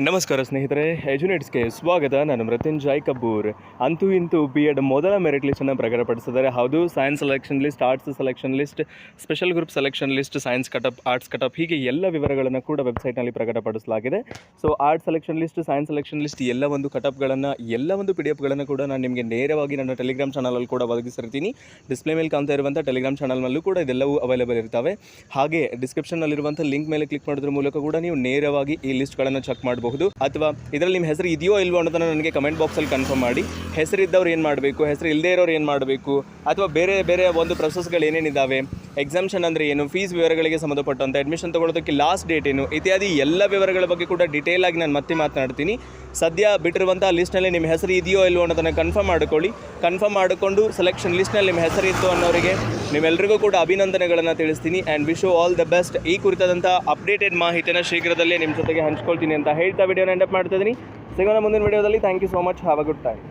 ನಮಸ್ಕಾರ ಸ್ನೇಹಿತರೆ ಎಜುನೇಟ್ಸ್ಗೆ ಸ್ವಾಗತ. ನಾನು ಮೃತ್ಯುಂಜಯ್ ಕಪೂರ್. ಅಂತೂ ಇಂತೂ ಬಿ ಎಡ್ ಮೊದಲ ಮೆರಿಟ್ ಲಿಸ್ಟನ್ನು ಪ್ರಕಟಪಡಿಸಿದ್ದಾರೆ. ಹೌದು science selection list arts selection list special group selection list science cutoff arts cutoff ಹೀಗೆ ಎಲ್ಲ ವಿವರಗಳನ್ನು ಕೂಡ ವೆಬ್ಸೈಟ್ನಲ್ಲಿ ಪ್ರಕಟಪಡಿಸಲಾಗಿದೆ. So arts selection list science selection list ಎಲ್ಲ ಒಂದು ಕಟಪ್ಗಳನ್ನು ಎಲ್ಲ ಒಂದು ಪಿ ಡಿ ಎಫ್ಗಳನ್ನು ಕೂಡ ನಾನು ನಿಮಗೆ ನೇರವಾಗಿ ನನ್ನ ಟೆಲಿಗ್ರಾಮ್ ಚಾನಲಲ್ಲಿ ಕೂಡ ಒದಗಿಸಿರ್ತೀನಿ. ಡಿಸ್ಪ್ಲೇ ಮೇಲೆ ಕಾಣ್ತಾ ಇರುವಂಥ ಟೆಲಿಗ್ರಾಮ್ ಚಾನಲ್ನಲ್ಲೂ ಕೂಡ ಇದೆಲ್ಲವೂ ಅವೈಲೇಬಲ್ ಇರ್ತವೆ. ಹಾಗೆ ಡಿಸ್ಕ್ರಿಪ್ಷನ್ನಲ್ಲಿರುವಂಥ ಲಿಂಕ್ ಮೇಲೆ ಕ್ಲಿಕ್ ಮಾಡೋದ್ರ ಮೂಲಕ ಕೂಡ ನೀವು ನೇರವಾಗಿ ಈ ಲಿಸ್ಟ್ಗಳನ್ನು ಚೆಕ್ ಮಾಡಬಹುದು ಅಥವಾ ಇದರಲ್ಲಿ ನಿಮ್ಮ ಹೆಸರು ಇದೆಯೋ ಇಲ್ವೋ ಅನ್ನೋದನ್ನು ನನಗೆ ಕಮೆಂಟ್ ಬಾಕ್ಸಲ್ಲಿ ಕನ್ಫರ್ಮ್ ಮಾಡಿ. ಹೆಸರಿದ್ದವ್ರು ಏನು ಮಾಡಬೇಕು? ಹೆಸರು ಇಲ್ಲದೇ ಇರೋರು ಏನು ಮಾಡಬೇಕು? ಅಥವಾ ಬೇರೆ ಬೇರೆ ಒಂದು ಪ್ರೊಸೆಸ್ಗಳು ಏನೇನಿದ್ದಾವೆ? ಎಕ್ಸಾಮ್ಷನ್ ಅಂದರೆ ಏನು? ಫೀಸ್ ವಿವರಗಳಿಗೆ ಸಂಬಂಧಪಟ್ಟಂತೆ ಅಡ್ಮಿಷನ್ ತೊಗೊಳೋದಕ್ಕೆ ಲಾಸ್ಟ್ ಡೇಟ್ ಏನು? ಇತ್ಯಾದಿ ಎಲ್ಲ ವಿವರಗಳ ಬಗ್ಗೆ ಕೂಡ ಡೀಟೇಲ್ ಆಗಿ ನಾನು ಮತ್ತೆ ಮಾತನಾಡ್ತೀನಿ. ಸದ್ಯ ಬಿಟ್ಟಿರುವಂಥ ಲಿಸ್ಟ್ನಲ್ಲಿ ನಿಮ್ಮ ಹೆಸರು ಇದೆಯೋ ಇಲ್ಲವೋ ಅನ್ನೋದನ್ನು ಕನ್ಫರ್ಮ್ ಮಾಡಿಕೊಳ್ಳಿ. ಕನ್ಫರ್ಮ್ ಮಾಡಿಕೊಂಡು ಸೆಲೆಕ್ಷನ್ ಲಿಸ್ಟ್ನಲ್ಲಿ ನಿಮ್ಮ ಹೆಸರು ಇತ್ತು ಅನ್ನೋರಿಗೆ ನಿಮ್ಮೆಲ್ಲರಿಗೂ ಕೂಡ ಅಭಿನಂದನೆಗಳನ್ನು ತಿಳಿಸ್ತೀನಿ. And wish all the best ಈ ಕುರಿತಾದಂಥ ಅಪ್ಡೇಟೆಡ್ ಮಾಹಿತಿಯನ್ನು ಶೀಘ್ರದಲ್ಲೇ ನಿಮ್ಮ ಜೊತೆಗೆ ಹಂಚ್ಕೊಳ್ತೀನಿ ಅಂತ ಹೇಳ್ತಾ ವಿಡಿಯೋನ ಎಂಡಪ್ ಮಾಡ್ತಾ ಇದ್ದೀನಿ. ಸಿಗೋಣ ಮುಂದಿನ ವಿಡಿಯೋದಲ್ಲಿ thank you so much have a good time